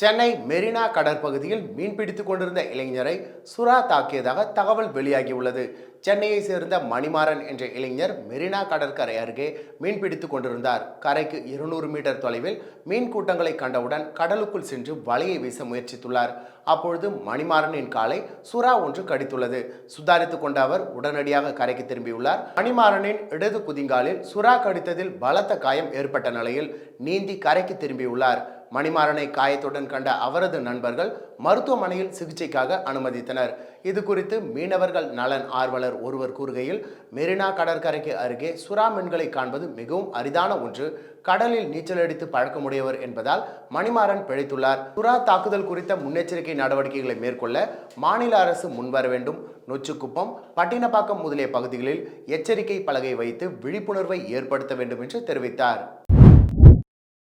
Chennai Marina கடற்பகுதியில் மீன்பிடித்துக் கொண்டிருந்த இளைஞரை சுறா தாக்கியதாக தகவல் வெளியாகியுள்ளது. சென்னையை சேர்ந்த மணிமாறன் என்ற இளைஞர் மெரினா கடற்கரை அருகே மீன்பிடித்துக் கொண்டிருந்தார். கரைக்கு இருநூறு மீட்டர் தொலைவில் மீன் கூட்டங்களை கண்டவுடன் கடலுக்குள் சென்று வலையை வீச முயற்சித்துள்ளார். அப்பொழுது மணிமாறனின் காலை சுறா ஒன்று கடித்துள்ளது. சுதாரித்துக் கொண்ட அவர் உடனடியாக கரைக்கு திரும்பியுள்ளார். மணிமாறனின் இடது குதிங்காலில் சுறா கடித்ததில் பலத்த காயம் ஏற்பட்ட நிலையில் நீந்தி கரைக்கு திரும்பியுள்ளார். மணிமாறனை காயத்துடன் கண்ட அவரது நண்பர்கள் மருத்துவமனையில் சிகிச்சைக்காக அனுமதித்தனர். இது குறித்து மீனவர்கள் நலன் ஆர்வலர் ஒருவர் கூறுகையில் மெரினா கடற்கரைக்கு அருகே சுறா மீன்களை காண்பது மிகவும் அரிதான ஒன்று. கடலில் நீச்சலடித்து பழக்கமுடையவர் என்பதால் மணிமாறன் பிழைத்துள்ளார். சுறா தாக்குதல் குறித்த முன்னெச்சரிக்கை நடவடிக்கைகளை மேற்கொள்ள மாநில அரசு முன்வர வேண்டும். நொச்சிக்குப்பம் பட்டினப்பாக்கம் முதலிய பகுதிகளில் எச்சரிக்கை பலகை வைத்து விழிப்புணர்வை ஏற்படுத்த வேண்டும் என்று தெரிவித்தார்.